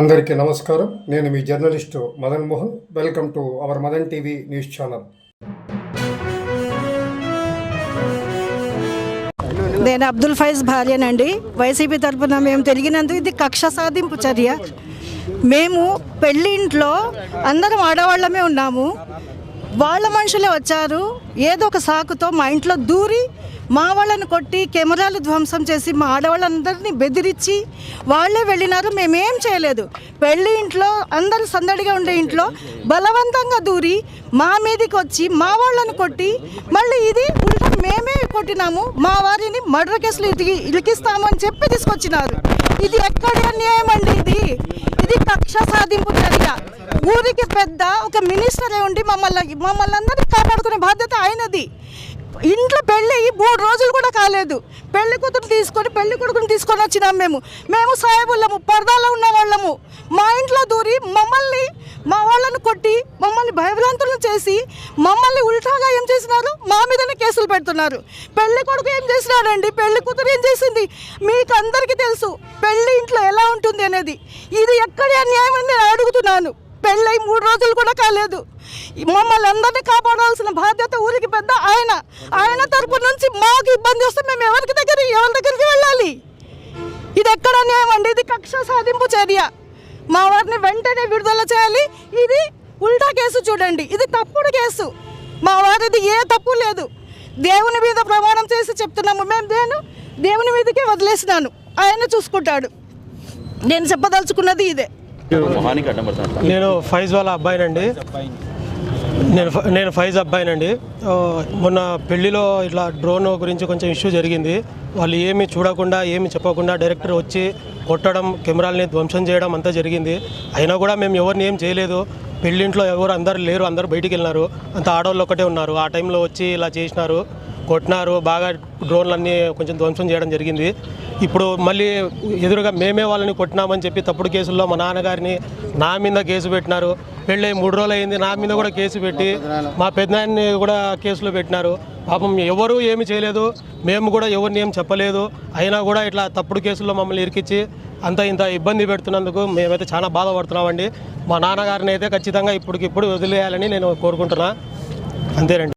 అందరికీ నమస్కారం. నేను మీ journalist Madan Mohan. Welcome to our Madan TV news channel. నేను అబ్దుల్ ఫైజ్ భార్యనండి. వైసీపీ తరఫున మేము తిరిగినందుకు ఇది కక్ష సాధింపు చర్య. మేము పెళ్ళింట్లో అందరం ఆడవాళ్ళమే ఉన్నాము. వాళ్ళ మనుషులే వచ్చారు. ఏదో ఒక సాకుతో మా ఇంట్లో దూరి మా వాళ్ళని కొట్టి కెమెరాలు ధ్వంసం చేసి మా ఆడవాళ్ళందరినీ బెదిరించి వాళ్ళే వెళ్ళినారు మేమేం చేయలేదు. పెళ్ళి ఇంట్లో అందరూ సందడిగా ఉండే ఇంట్లో బలవంతంగా దూరి మా మీదకి వచ్చి మా వాళ్ళని కొట్టి మళ్ళీ ఇది ఉల్టా మేమే కొట్టినాము మా వారిని మర్డర్ కేసులు ఇతికి ఇలికిస్తాము అని చెప్పి తీసుకొచ్చినారు. ఇది ఎక్కడి అన్యాయం అండి ఇది? ఇది కక్ష సాధింపు చర్య. ఊరికి పెద్ద ఒక మినిస్టరే ఉండి మమ్మల్ని మమ్మల్ని అందరినీ కాపాడుకునే బాధ్యత ఆయనది. ఇంట్లో పెళ్ళి అయ్యి మూడు రోజులు కూడా కాలేదు. పెళ్ళి కూతురు తీసుకొని పెళ్ళి కొడుకుని తీసుకొని వచ్చినాం మేము. మేము సాయబుళ్ళము పరదాలో ఉన్న వాళ్ళము మా ఇంట్లో దూరి మమ్మల్ని మా వాళ్ళను కొట్టి మమ్మల్ని భయభ్రాంతులను చేసి మమ్మల్ని ఉల్టాగా ఏం చేసినారు? మా మీదనే కేసులు పెడుతున్నారు. పెళ్ళి కొడుకు ఏం చేసినాడండి? పెళ్ళి కూతురు ఏం చేసింది? మీకు అందరికీ తెలుసు పెళ్ళి ఇంట్లో ఎలా ఉంటుంది అనేది. ఇది ఎక్కడి అన్యాయం అని నేను అడుగుతున్నాను. పెళ్ళై మూడు రోజులు కూడా కాలేదు. మమ్మల్ని అందరినీ కాపాడాల్సిన బాధ్యత ఊరికి పెద్ద ఆయన. ఆయన తరపు నుంచి మాకు ఇబ్బంది వస్తే మేము ఎవరికి దగ్గర ఎవరి దగ్గరికి వెళ్ళాలి? ఇది ఎక్కడ న్యాయం అండి? ఇది కక్ష సాధింపు చర్య. మా వారిని వెంటనే విడుదల చేయాలి. ఇది ఉల్టా కేసు చూడండి. ఇది తప్పుడు కేసు. మా వారిది ఏ తప్పు లేదు. దేవుని మీద ప్రమాణం చేసి చెప్తున్నాము. మేము నేను దేవుని మీదకే వదిలేసినాను. ఆయన చూసుకుంటాడు. నేను చెప్పదలుచుకున్నది ఇదే. నేను ఫైజ్ వాళ్ళ అబ్బాయినండి. నేను నేను ఫైజ్ అబ్బాయినండి. మొన్న పెళ్ళిలో ఇట్లా డ్రోన్ గురించి కొంచెం ఇష్యూ జరిగింది. వాళ్ళు ఏమి చూడకుండా ఏమి చెప్పకుండా డైరెక్టర్ వచ్చి కొట్టడం కెమెరాల్ని ధ్వంసం చేయడం అంతా జరిగింది. అయినా కూడా మేము ఎవరిని ఏం చేయలేదు. పెళ్ళింట్లో ఎవరు అందరు లేరు అందరు బయటికి వెళ్ళినారు. అంత ఆడవాళ్ళు ఒకటే ఉన్నారు. ఆ టైంలో వచ్చి ఇలా చేసినారు. కొట్టినారు బాగా డ్రోన్లన్నీ కొంచెం ధ్వంసం చేయడం జరిగింది. ఇప్పుడు మళ్ళీ ఎదురుగా మేమే వాళ్ళని కొట్టినామని చెప్పి తప్పుడు కేసుల్లో మా నాన్నగారిని నా మీద కేసు పెట్టినారు. పెళ్ళి మూడు రోజులు అయింది నా మీద కూడా కేసు పెట్టి మా పెద్దనాయన్ని కూడా కేసులో పెట్టినారు. పాపం ఎవరు ఏమి చేయలేదు మేము కూడా ఎవరిని ఏం చెప్పలేదు. అయినా కూడా ఇట్లా తప్పుడు కేసుల్లో మమ్మల్ని ఇరికిచ్చి అంత ఇంత ఇబ్బంది పెడుతున్నందుకు మేమైతే చాలా బాధపడుతున్నామండి. మా నాన్నగారిని అయితే ఖచ్చితంగా ఇప్పటికిప్పుడు వదిలేయాలని నేను కోరుకుంటున్నా. అంతేనండి.